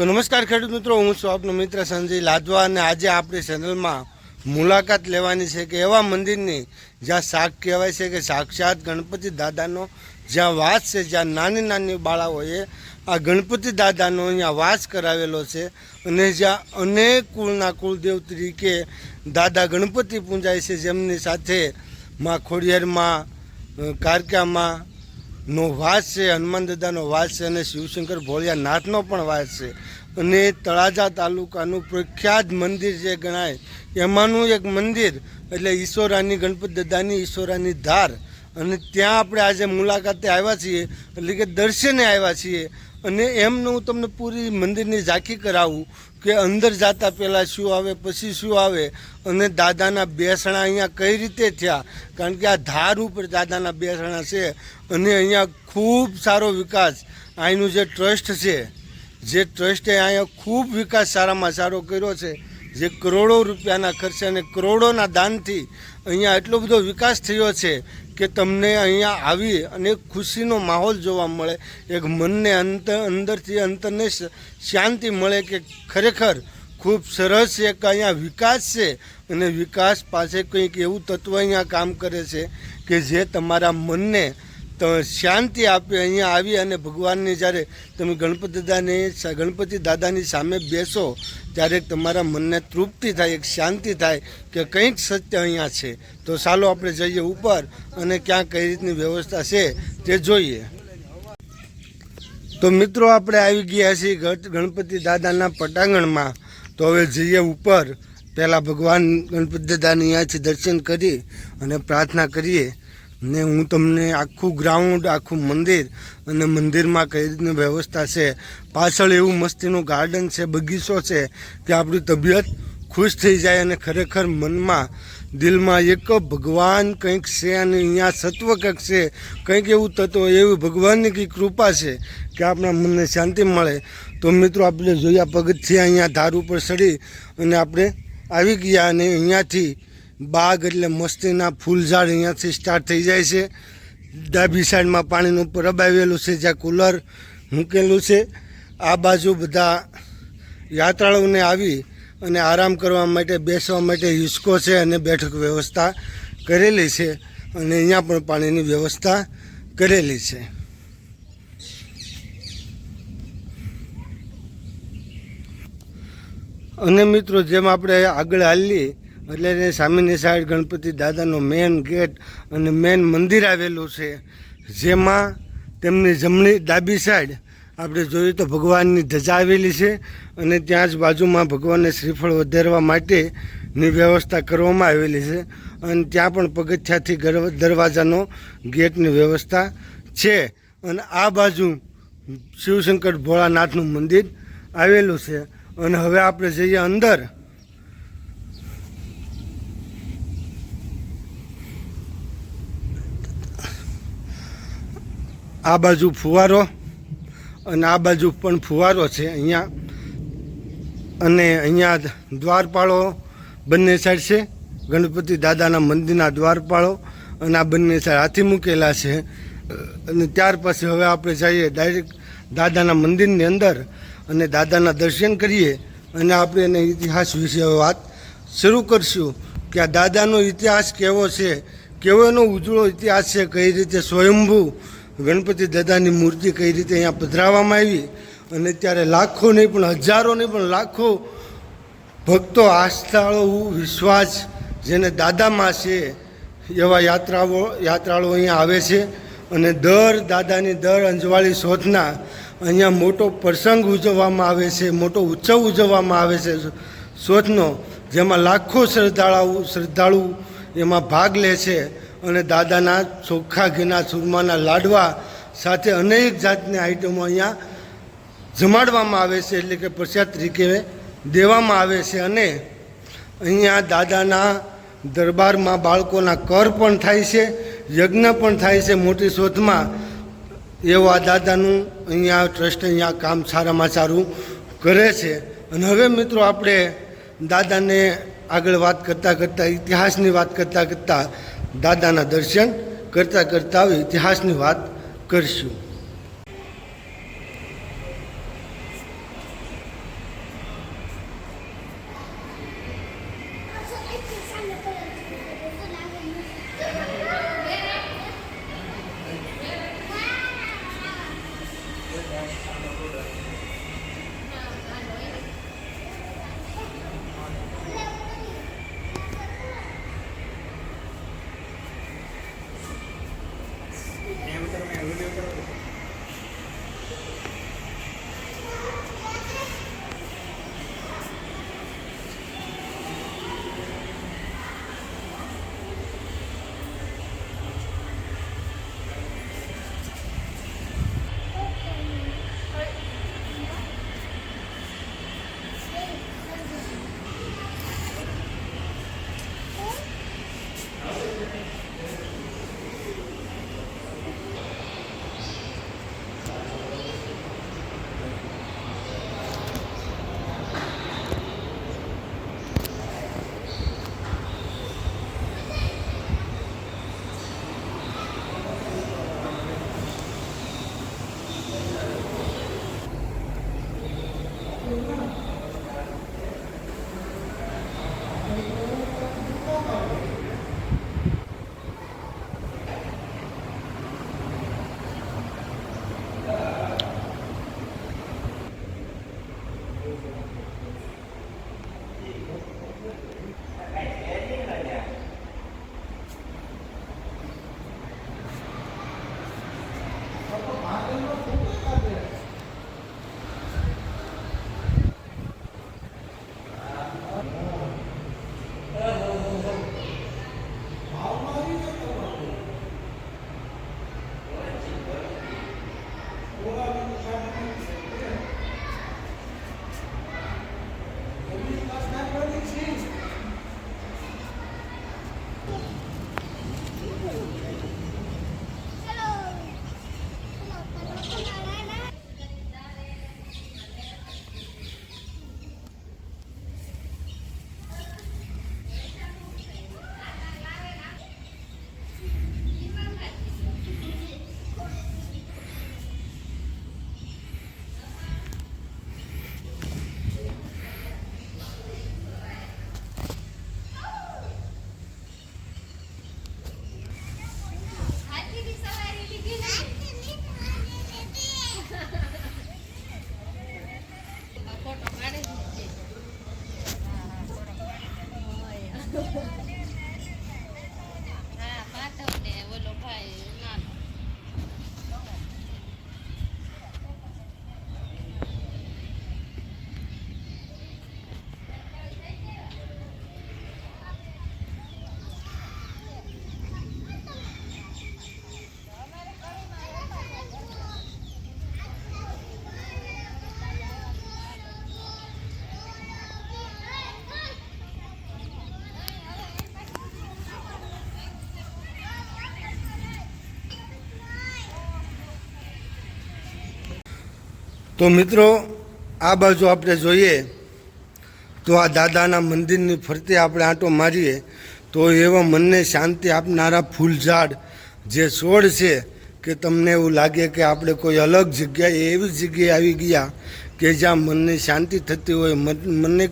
તો નમસ્કાર ખેડૂત મિત્રો, હું છું આપનો મિત્ર સંજય લાદવા અને આજે આપણી ચેનલમાં મુલાકાત લેવાની છે કે એવા મંદિરની જ્યાં શાક કહેવાય છે કે સાક્ષાત ગણપતિ દાદાનો જ્યાં વાસ છે, જ્યાં નાની નાની બાળાઓએ આ ગણપતિ દાદાનો અહીંયા વાસ કરાવેલો છે અને જ્યાં અનેક કુળના કુળદેવ તરીકે દાદા ગણપતિ પૂજાય છે. જેમની સાથે માં ખોડિયારમાં કારકામાં નો વાસ છે, હનુમાન દાદાનો વાસ છે અને શિવશંકર ભોળિયાનાથનો પણ વાસ છે. અને તળાજા તાલુકાનું પ્રખ્યાત મંદિર જે ગણાય, એમાંનું એક મંદિર એટલે ઈશ્વરાની ગણપતિ દાદાની ઈશ્વરાની ધાર. અને ત્યાં આપણે આજે મુલાકાતે આવ્યા છીએ, એટલે કે દર્શને આવ્યા છીએ. અને એમનું હું તમને પૂરી મંદિરની ઝાંખી કરાવું. કે અંદર જતા પહેલાં શું આવે, પછી શું આવે અને દાદાના બેસણા અહીંયા કઈ રીતે થયા? કારણ કે આ ધાર ઉપર દાદાના બેસણા છે અને અહીંયા ખૂબ સારો વિકાસ. અહીંનું જે ટ્રસ્ટ છે, જે ટ્રસ્ટે અહીંયા ખૂબ વિકાસ સારામાં સારો કર્યો છે. જે કરોડો રૂપિયાના ખર્ચે અને કરોડોના દાનથી અહીંયા એટલો બધો વિકાસ થયો છે કે તમને અહીંયા આવી અને ખુશીનો માહોલ જોવા મળે. એક મનને અંત, અંદરથી અંતરને શાંતિ મળે કે ખરેખર ખૂબ સરસ એક અહીંયા વિકાસ છે. અને વિકાસ પાસે કંઈક એવું તત્વ અહીંયા કામ કરે છે કે જે તમારા મનને તો શાંતિ આપી અહીંયા આવી અને ભગવાનને જ્યારે તમે ગણપતિ દાદાને ગણપતિ દાદાની સામે બેસો, ત્યારે તમારા મનને તૃપ્તિ થાય, એક શાંતિ થાય કે કંઈક સત્ય અહીંયા છે. તો ચાલો આપણે જઈએ ઉપર અને ક્યાં કઈ રીતની વ્યવસ્થા છે તે જોઈએ. તો મિત્રો આપણે આવી ગયા છીએ ગણપતિ દાદાના પટાંગણમાં. તો હવે જઈએ ઉપર. પહેલાં ભગવાન ગણપતિ દાદાની અહીંયાથી દર્શન કરી અને પ્રાર્થના કરીએ. ને હું તમને આખું ગ્રાઉન્ડ આખું મંદિર અને મંદિરમાં કઈ રીતની વ્યવસ્થા છે? પાછળ એવું મસ્તીનું ગાર્ડન છે, બગીચો છે, કે આપણી તબિયત ખુશ થઈ જાય અને ખરેખર મનમાં, દિલમાં એક ભગવાન કંઈક છે અને અહીંયા સત્વ કંઈક છે, કંઈક એવું તત્વ, એવું ભગવાનની કંઈક કૃપા છે કે આપણા મનને શાંતિ મળે. તો મિત્રો, આપણે જોયા પગથિયા અહીંયા ધાર ઉપર ચડી અને આપણે આવી ગયા અને અહીંયાથી બાગ એટલે મસ્તીના ફૂલઝાડ અહીંયાથી સ્ટાર્ટ થઈ જાય છે. ડાબી સાઈડમાં પાણીનું પરબ છે, જ્યાં કુલર મૂકેલું છે. આ બાજુ બધા યાત્રાળુઓને આવી અને આરામ કરવા માટે, બેસવા માટે હિસકો છે અને બેઠક વ્યવસ્થા કરેલી છે અને અહીંયા પણ પાણીની વ્યવસ્થા કરેલી છે. અને મિત્રો, જેમ આપણે આગળ હાલીએ એટલે સામેની સાઈડ ગણપતિ દાદાનો મેન ગેટ અને મેન મંદિર આવેલું છે, જેમાં તેમની જમણી ડાબી સાઈડ આપણે જોઈએ તો ભગવાનની ધજા આવેલી છે અને ત્યાં જ બાજુમાં ભગવાનને શ્રીફળ વધારવા માટેની વ્યવસ્થા કરવામાં આવેલી છે અને ત્યાં પણ પગથિયાથી દરવાજાનો ગેટની વ્યવસ્થા છે. અને આ બાજુ શિવશંકર ભોળાનાથનું મંદિર આવેલું છે. અને હવે આપણે જઈએ અંદર. આ બાજુ ફુવારો અને આ બાજુ પણ ફુવારો છે અહીંયા. અને અહીંયા દ્વારપાળો બંને સાઈડ છે. ગણપતિ દાદાના મંદિરના દ્વારપાળો અને આ બંને સાઈડ હાથી મૂકેલા છે. અને ત્યાર પછી હવે આપણે જઈએ ડાયરેક્ટ દાદાના મંદિરની અંદર અને દાદાના દર્શન કરીએ અને આપણે એને ઇતિહાસ વિશે વાત શરૂ કરશું કે આ દાદાનો ઇતિહાસ કેવો છે, કેવો એનો ઉજળો ઇતિહાસ છે, કઈ રીતે સ્વયંભૂ ગણપતિ દાદાની મૂર્તિ કઈ રીતે અહીંયા પધરાવવામાં આવી અને ત્યારે લાખો નહીં પણ હજારો નહીં પણ લાખો ભક્તો, આસ્થાળો, વિશ્વાસ જેને દાદામાં છે એવા યાત્રાઓ યાત્રાળુઓ અહીંયા આવે છે અને દર દાદાની દર અંજવાળી શોધના અહીંયા મોટો પ્રસંગ ઉજવવામાં આવે છે, મોટો ઉત્સવ ઉજવવામાં આવે છે શોધનો, જેમાં લાખો શ્રદ્ધાળુ શ્રદ્ધાળુ એમાં ભાગ લે છે. અને દાદાના ચોખ્ખા ઘીના ચૂરમાના લાડવા સાથે અનેક જાતની આઈટમો અહીંયા જમાડવામાં આવે છે, એટલે કે પ્રસાદ તરીકે દેવામાં આવે છે. અને અહીંયા દાદાના દરબારમાં બાળકોના કર પણ થાય છે, યજ્ઞ પણ થાય છે મોટી શોધમાં. એવું આ દાદાનું અહીંયા ટ્રસ્ટ અહીંયા કામ સારામાં સારું કરે છે. અને હવે મિત્રો આપણે દાદાને આગળ વાત કરતાં કરતાં, ઇતિહાસની વાત કરતાં કરતાં દાદાના દર્શન કરતાં કરતાં આવી ઇતિહાસની વાત કરશું. તો મિત્રો, આ બાજુ આપણે જોઈએ, તો આ દાદાના મંદિરની ફરતે આપણે આંટો મારીએ, તો એવા મનને શાંતિ આપનારા ફૂલઝાડ જે છોડ છે, કે તમને એવું લાગે કે આપણે કોઈ અલગ જગ્યાએ એવી જગ્યાએ આવી ગયા કે જ્યાં મનને શાંતિ થતી હોય, મન- મનને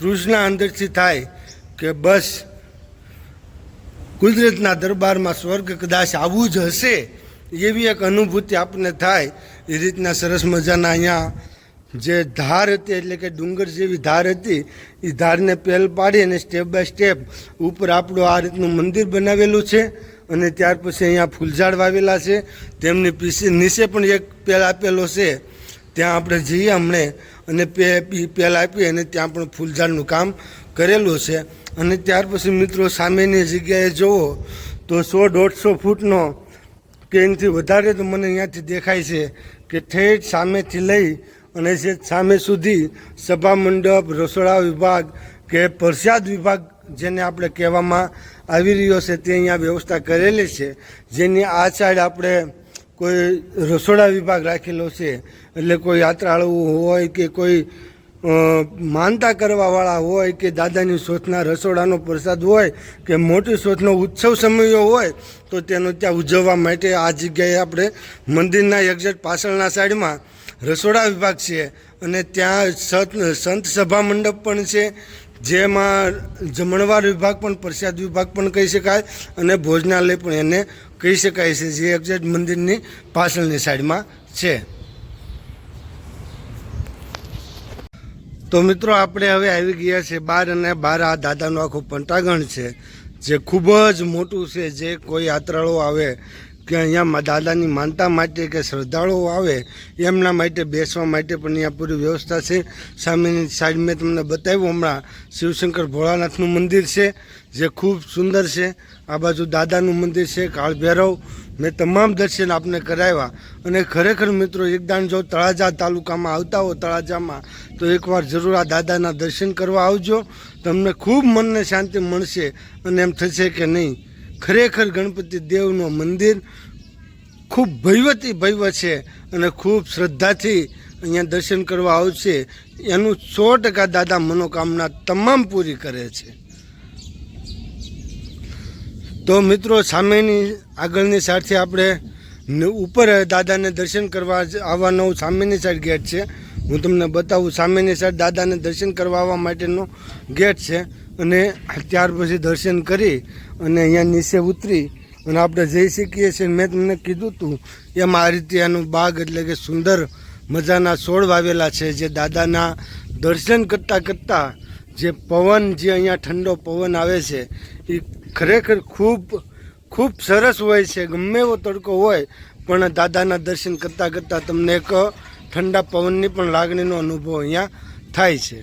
તૃષ્ણા અંદરથી થાય કે બસ કુદરતના દરબારમાં સ્વર્ગ કદાચ આવું જ હશે એવી એક અનુભૂતિ આપણને થાય એ રીતના સરસ મજાના અહીંયા જે ધાર હતી, એટલે કે ડુંગર જેવી ધાર હતી, એ ધારને પેલ પાડી અને સ્ટેપ બાય સ્ટેપ ઉપર આપણું આ રીતનું મંદિર બનાવેલું છે અને ત્યાર પછી અહીંયા ફૂલઝાડ વાવેલા છે. તેમની પીસી, નીચે પણ એક પેલ આપેલો છે. ત્યાં આપણે જઈએ હમણે અને પેલ આપી અને ત્યાં પણ ફૂલઝાડનું કામ કરેલું છે. અને ત્યાર પછી મિત્રો સામેની જગ્યાએ જુઓ તો સો દોઢસો ફૂટનો કે એનાથી વધારે તો મને અહીંયાથી દેખાય છે. કે ઠેઠ સામેથી લઈ અને જે સામે સુધી સભા મંડપ, રસોડા વિભાગ કે પ્રસાદ વિભાગ જેને આપણે કહેવામાં આવી રહ્યો છે તે અહીંયા વ્યવસ્થા કરેલી છે. જેની આ સાઈડ આપણે કોઈ રસોડા વિભાગ રાખેલો છે. એટલે કોઈ યાત્રાળુ હોય કે કોઈ માનતા કરવાવાળા હોય કે દાદાની શોથના રસોડાનો પ્રસાદ હોય કે મોટી શોથનો ઉત્સવ સમયો હોય તો તેનો ત્યાં ઉજવવા માટે આ જગ્યાએ આપણે મંદિરના એક્ઝેટ પાછળના સાઈડમાં રસોડા વિભાગ છે અને ત્યાં સંત સંત સભા મંડપ પણ છે. જેમાં જમણવાર વિભાગ પણ, પ્રસાદ વિભાગ પણ કહી શકાય અને ભોજનાલય પણ એને કહી શકાય છે, જે એક્ઝેટ મંદિરની પાછળની સાઈડમાં છે. તો મિત્રો આપણે હવે આવી ગયા છે બાર અને બાર આ દાદાનું આખું પંટાગણ છે. જે ખૂબ જ મોટું છે, જે કોઈ યાત્રાળુ આવે કે અહીંયા દાદાની માનતા માટે કે શ્રદ્ધાળુઓ આવે, એમના માટે બેસવા માટે પણ અહીંયા પૂરી વ્યવસ્થા છે. સામેની સાઈડ મેં તમને બતાવ્યું, હમણાં શિવશંકર ભોળાનાથનું મંદિર છે, જે ખૂબ સુંદર છે. આ બાજુ દાદાનું મંદિર છે કાળ ભૈરવ મેં તમામ દર્શન આપને કરાવ્યા અને ખરેખર મિત્રો એકદાન જો તળાજા તાલુકામાં આવતા હો, તળાજામાં, તો એકવાર જરૂર આ દાદાના દર્શન કરવા આવજો. તમને ખૂબ મનને શાંતિ મળશે અને એમ થશે કે નહીં. ખરેખર ગણપતિ દેવનું મંદિર ખૂબ ભૈવતી ભૈવ છે અને ખૂબ શ્રદ્ધાથી અહીંયા દર્શન કરવા આવશે. એનું સો ટકા દાદા મનોકામના તમામ પૂરી કરે છે. તો મિત્રો, સામેની આગળની સાઈડથી આપણે ઉપર દાદાને દર્શન કરવા આવવાનું સામેની સાઈડ ગેટ છે. હું તમને બતાવું, સામેની સાઈડ દાદાને દર્શન કરવા આવવા માટેનો ગેટ છે અને ત્યાર પછી દર્શન કરી અને અહીંયા નીચે ઉતરી અને આપણે જઈ શકીએ છીએ. મેં તમને કીધું હતું એમાં આ રીતે આનું બાગ એટલે કે સુંદર મજાના છોડ વાવેલા છે જે દાદાના દર્શન કરતાં કરતાં જે પવન, જે અહીંયા ઠંડો પવન આવે છે, એ ખરેખર ખૂબ ખૂબ સરસ હોય છે, ગમે એવો તડકો હોય, પણ દાદાના દર્શન કરતાં કરતાં તમને એક ઠંડા પવનની પણ લાગણીનો અનુભવ અહીંયા થાય છે.